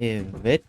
Evet.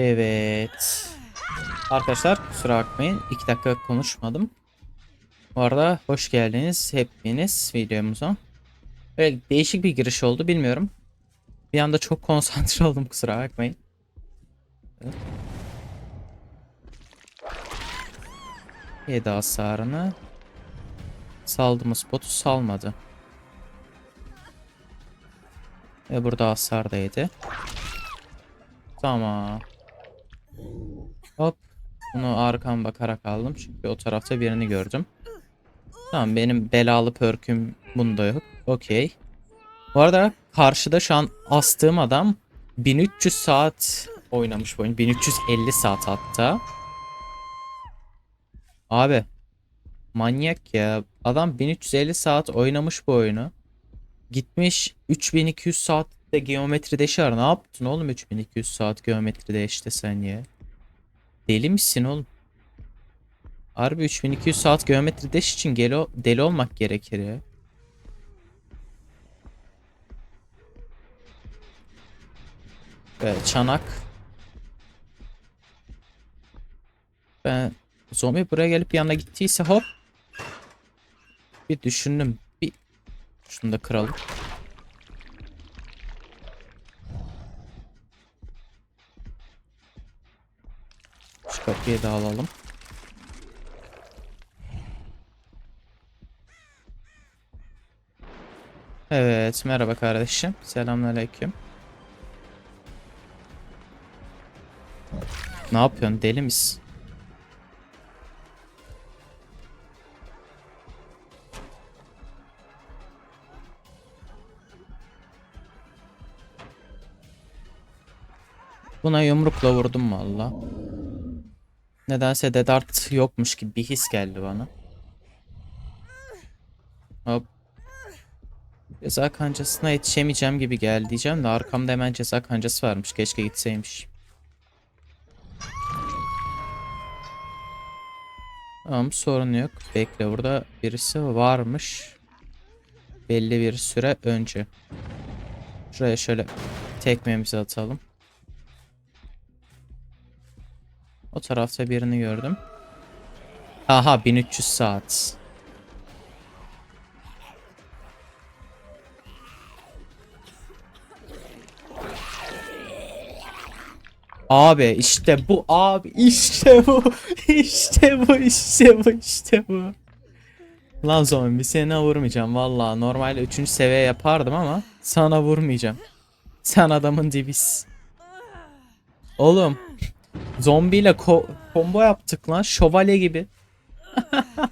Evet. Arkadaşlar kusura bakmayın. 2 dakika konuşmadım. Bu arada hoş geldiniz hepiniz videomuza. Böyle değişik bir giriş oldu bilmiyorum. Bir anda çok konsantre oldum kusura bakmayın. Evet. Yedi hasarını. Saldığımız botu salmadı. Ve burada hasar da yedi. Tamam. Hop. Bunu arkam bakarak aldım. Çünkü o tarafta birini gördüm. Tamam benim belalı perküm bunda yok. Okey. Bu arada karşıda şu an astığım adam 1300 saat oynamış bu oyun. 1350 saat hatta. Abi. Manyak ya. Adam 1350 saat oynamış bu oyunu. Gitmiş 3200 saatte geometri deşer. Ne yaptın oğlum 3200 saat geometri deşte sen ya? Deli misin oğlum? Harbi 3200 saat geometri deş için deli, deli olmak gerekir ya. Evet, çanak. Ben zombi buraya gelip yanına gittiyse hop. Bir düşündüm. Bir şunu da kıralım. Kapıyı da alalım. Evet, merhaba kardeşim. Selamünaleyküm. Ne yapıyorsun? Deli misin? Buna yumrukla vurdum valla. Nedense Dedart yokmuş gibi bir his geldi bana. Hop. Ceza kancasına yetişemeyeceğim gibi geldi diyeceğim de arkamda hemen ceza kancası varmış. Keşke gitseymiş. Tamam sorun yok. Bekle burada birisi varmış. Belli bir süre önce. Şuraya şöyle tekmemizi atalım. O tarafta birini gördüm. Aha 1300 saat. Abi işte bu abi işte bu işte bu işte bu işte bu. Lan zombi sana vurmayacağım valla normalde 3. seviye yapardım ama sana vurmayacağım. Sen adamın dibis. Oğlum zombiyle ko- combo yaptık lan şövalye gibi.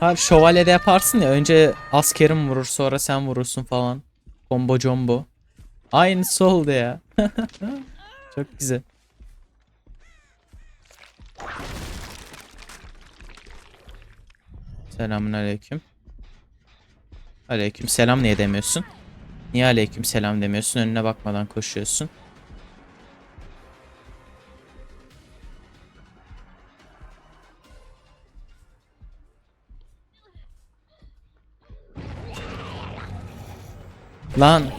Abi şövalyede yaparsın ya önce askerim vurur sonra sen vurursun falan. Combo combo. Aynısı oldu ya. Çok güzel. Selamun aleyküm. Aleyküm selam niye demiyorsun? Niye aleyküm selam demiyorsun? Önüne bakmadan koşuyorsun. Lan.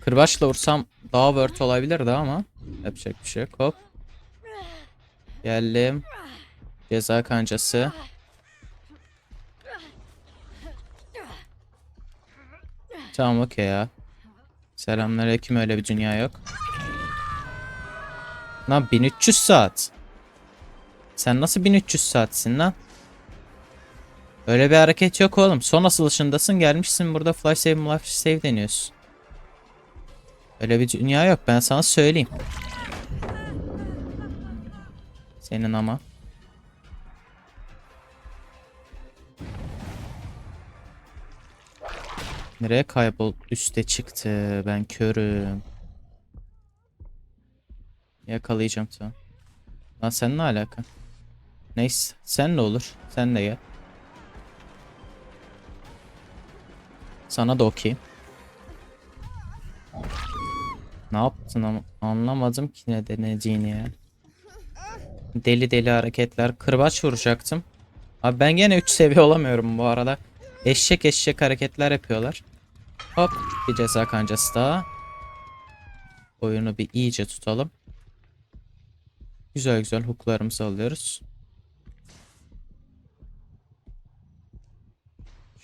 Kırbaçla vursam daha word olabilirdi ama yapacak bir şey yok. Hop. Geldim. Ceza kancası. Tamam okey ya. Selamünaleyküm öyle bir dünya yok. Lan 1300 saat. Sen nasıl 1300 saatsin lan? Öyle bir hareket yok oğlum. Son asılışındasın gelmişsin burada flash save flash save deniyorsun. Öyle bir dünya yok ben sana söyleyeyim. Senin ama. Nereye kaybol? Üste çıktı. Ben körüm. Yakalayacağım tamam. Lan sen ne alaka? Neyse sen ne olur? Sen de gel. Sana da okey. Ne yaptın ama anlamadım ki ne denediğini ya. Deli deli hareketler. Kırbaç vuracaktım. Abi ben gene 3 seviye olamıyorum bu arada. Eşek eşek hareketler yapıyorlar. Hop bir ceza kancası daha. Oyunu bir iyice tutalım. Güzel güzel hooklarımızı alıyoruz.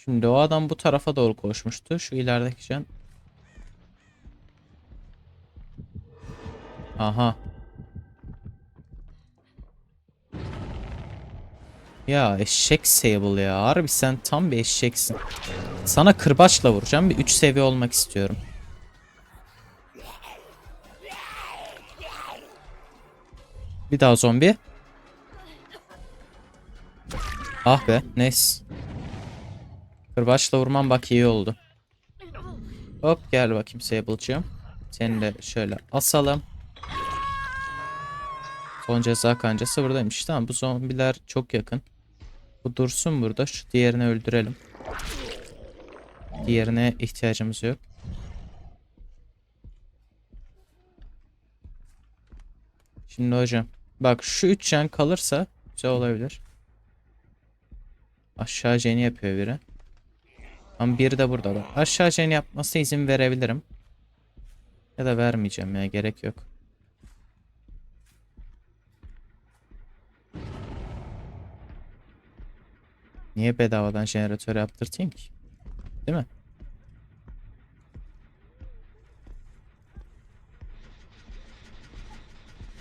Şimdi o adam bu tarafa doğru koşmuştu. Şu ilerideki can. Aha. Ya eşek Sable ya. Harbi sen tam bir eşeksin. Sana kırbaçla vuracağım. Bir 3 seviye olmak istiyorum. Bir daha zombi. Ah be. Neyse. Kırbaçla vurmam bak iyi oldu. Hop gel bakayım Sable'cığım. Seni de şöyle asalım. Son ceza kancası buradaymış. Tamam bu zombiler çok yakın. Bu dursun burada. Şu diğerini öldürelim. Diğerine ihtiyacımız yok. Şimdi hocam. Bak şu üç can kalırsa güzel olabilir. Aşağı jeni yapıyor biri. Ama biri de burada da. Aşağı jeni yapmasına izin verebilirim. Ya da vermeyeceğim ya gerek yok. Niye bedavadan jeneratör yaptırtayım ki? Değil mi?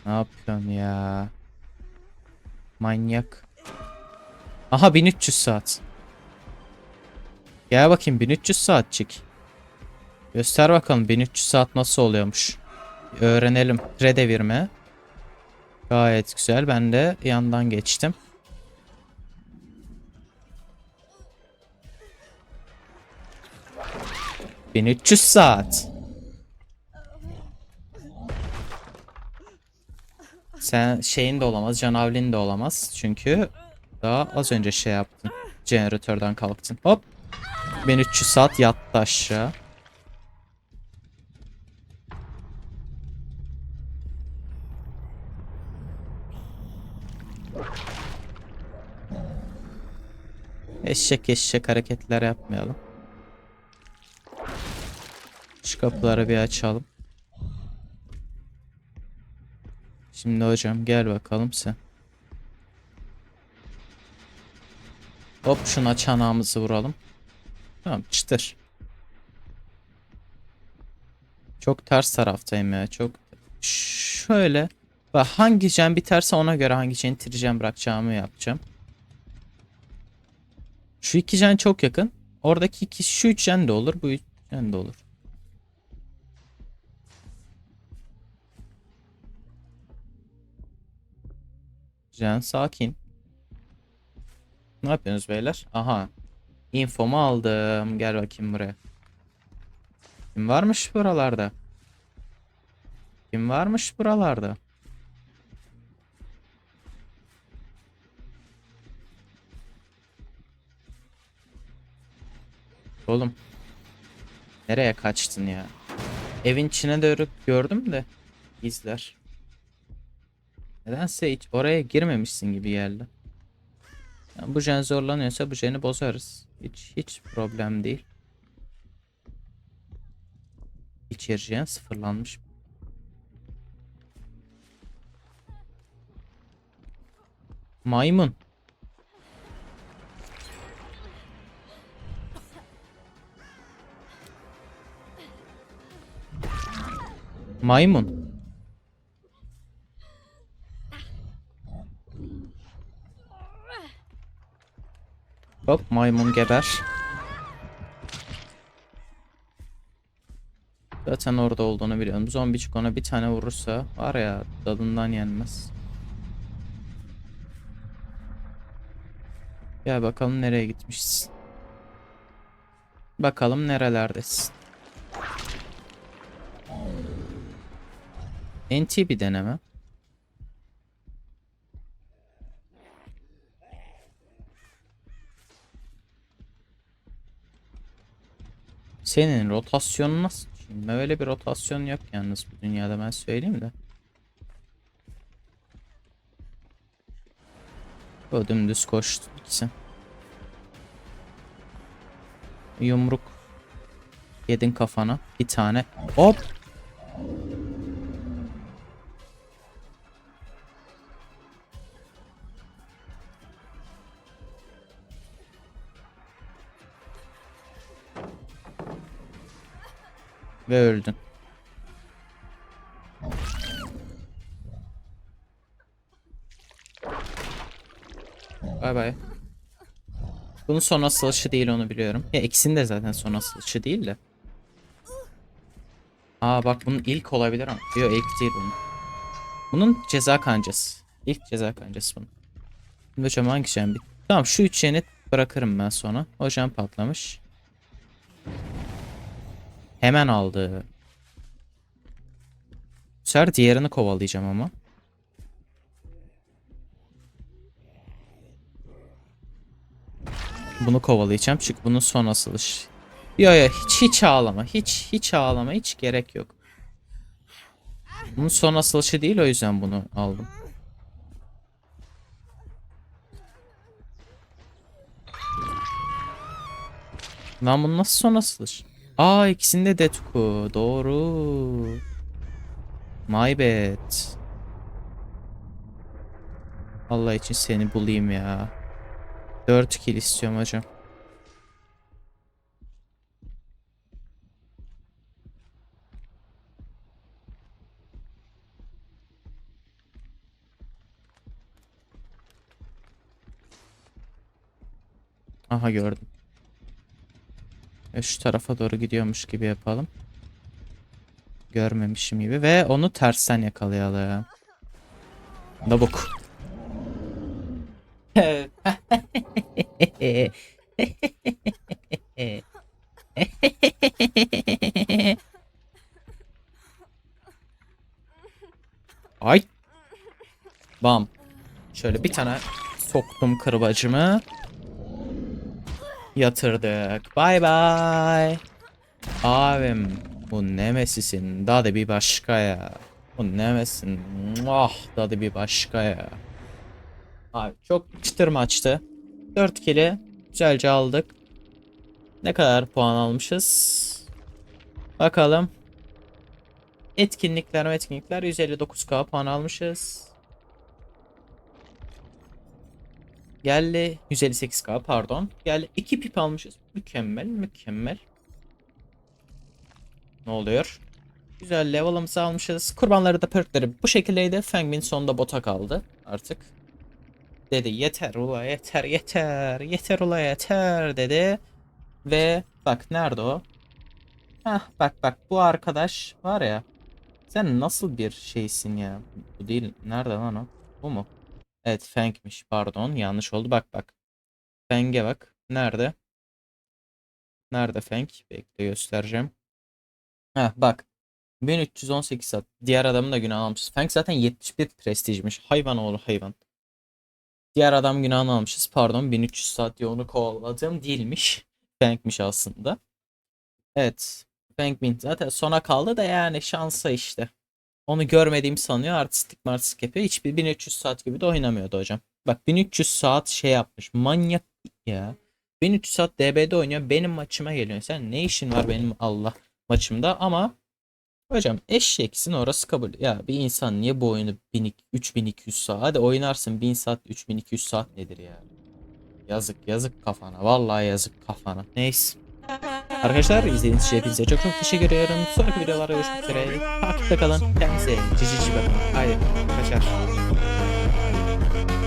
Ne yapıyorsun ya? Manyak. Aha 1300 saat. Gel bakayım 1300 saatçik. Göster bakalım 1300 saat nasıl oluyormuş. Öğrenelim. Re devirme. Gayet güzel. Ben de yandan geçtim. ...1300 saat. Sen şeyin de olamaz, canavlin de olamaz. Çünkü daha az önce şey yaptın. Jeneratörden kalktın. Hop. 1300 saat yattı aşağı. Eşek eşek hareketler yapmayalım. Şu kapıları bir açalım. Şimdi hocam gel bakalım sen. Hop şuna çanağımızı vuralım. Tamam çıtır. Çok ters taraftayım ya. Çok şöyle. Bak hangi gen biterse ona göre hangi geni tricen bırakacağımı yapacağım. Şu iki gen çok yakın. Oradaki iki, şu üç gen de olur. Bu üç gen de olur. Gen sakin. Ne yapıyorsunuz beyler? Aha. Infomu aldım. Gel bakayım buraya. Kim varmış buralarda? Kim varmış buralarda? Oğlum. Nereye kaçtın ya? Evin içine doğru gördüm de. İzler. Nedense hiç oraya girmemişsin gibi geldi. Yani bu jen zorlanıyorsa bu jeni bozarız. Hiç hiç problem değil. İçeri sıfırlanmış. Maymun. Maymun. Hop maymun geber. Zaten orada olduğunu biliyorum. Zombicik ona bir tane vurursa var ya tadından yenmez. Gel bakalım nereye gitmişsin. Bakalım nerelerdesin. NT bir deneme. Senin rotasyonun nasıl? Şimdi öyle bir rotasyon yok yalnız bu dünyada ben söyleyeyim de. O dümdüz koştu ikisi. Yumruk. Yedin kafana. Bir tane. Hop. Ve öldün. Bay bay. Bunun son asılışı değil onu biliyorum. Ya ikisinin de zaten son asılışı değil de. Aa bak bunun ilk olabilir ama. Yok ilk değil bunun. Bunun ceza kancası. İlk ceza kancası bunun. Şimdi hocam hangi bir? Tamam şu üç yeni bırakırım ben sonra. Hocam patlamış. Hemen aldı. Sefer diğerini kovalayacağım ama. Bunu kovalayacağım çünkü bunun son asılış. Yo yo hiç hiç ağlama. Hiç hiç ağlama. Hiç gerek yok. Bunun son asılışı değil o yüzden bunu aldım. Lan bunun nasıl son asılış? Aa ikisinde Detuku. Doğru. My bad. Allah için seni bulayım ya. 4 kill istiyorum hocam. Aha gördüm. E şu tarafa doğru gidiyormuş gibi yapalım. Görmemişim gibi ve onu tersten yakalayalım. Dabuk. Ay. Bam. Şöyle bir tane soktum kırbacımı. Yatırdık. Bay bay. Abim bu Nemesis'in dadı bir başka ya. Bu Nemesis'in ah dadı bir başka ya. Abi çok çıtır maçtı. 4 kili güzelce aldık. Ne kadar puan almışız? Bakalım. Etkinlikler etkinlikler 159k puan almışız. Geldi 158k pardon. Geldi 2 pip almışız. Mükemmel mükemmel. Ne oluyor? Güzel level'ımızı almışız. Kurbanları da perkleri bu şekildeydi. Fengmin sonunda bota kaldı artık. Dedi yeter ula yeter yeter yeter ula yeter dedi. Ve bak nerede o? Hah bak bak bu arkadaş var ya. Sen nasıl bir şeysin ya? Bu değil. Nerede lan o? Bu mu? Evet Feng'miş pardon yanlış oldu bak bak. Feng'e bak. Nerede? Nerede Feng? Bekle göstereceğim. Heh bak. 1318 saat. Diğer adamın da günah almışız. Feng zaten 71 prestijmiş. Hayvan oğlu hayvan. Diğer adam günahını almışız. Pardon 1300 saat yoğunu kovaladım değilmiş. Feng'miş aslında. Evet. Feng Min zaten sona kaldı da yani şansa işte. Onu görmediğimi sanıyor. Artistik martistik yapıyor. Hiçbir 1300 saat gibi de oynamıyordu hocam. Bak 1300 saat şey yapmış. Manyak ya. 1300 saat DB'de oynuyor. Benim maçıma geliyor. Sen ne işin var benim Allah maçımda ama hocam eşeksin orası kabul. Ya bir insan niye bu oyunu 1000 3200 saat hadi oynarsın 1000 saat 3200 saat nedir ya? Yazık yazık kafana. Vallahi yazık kafana. Neyse. Arkadaşlar izlediğiniz için hepinize çok çok teşekkür ediyorum. Sonraki videolarda görüşmek üzere. Takipte kalın. Kendinize cici cici bakın. Haydi kaçar.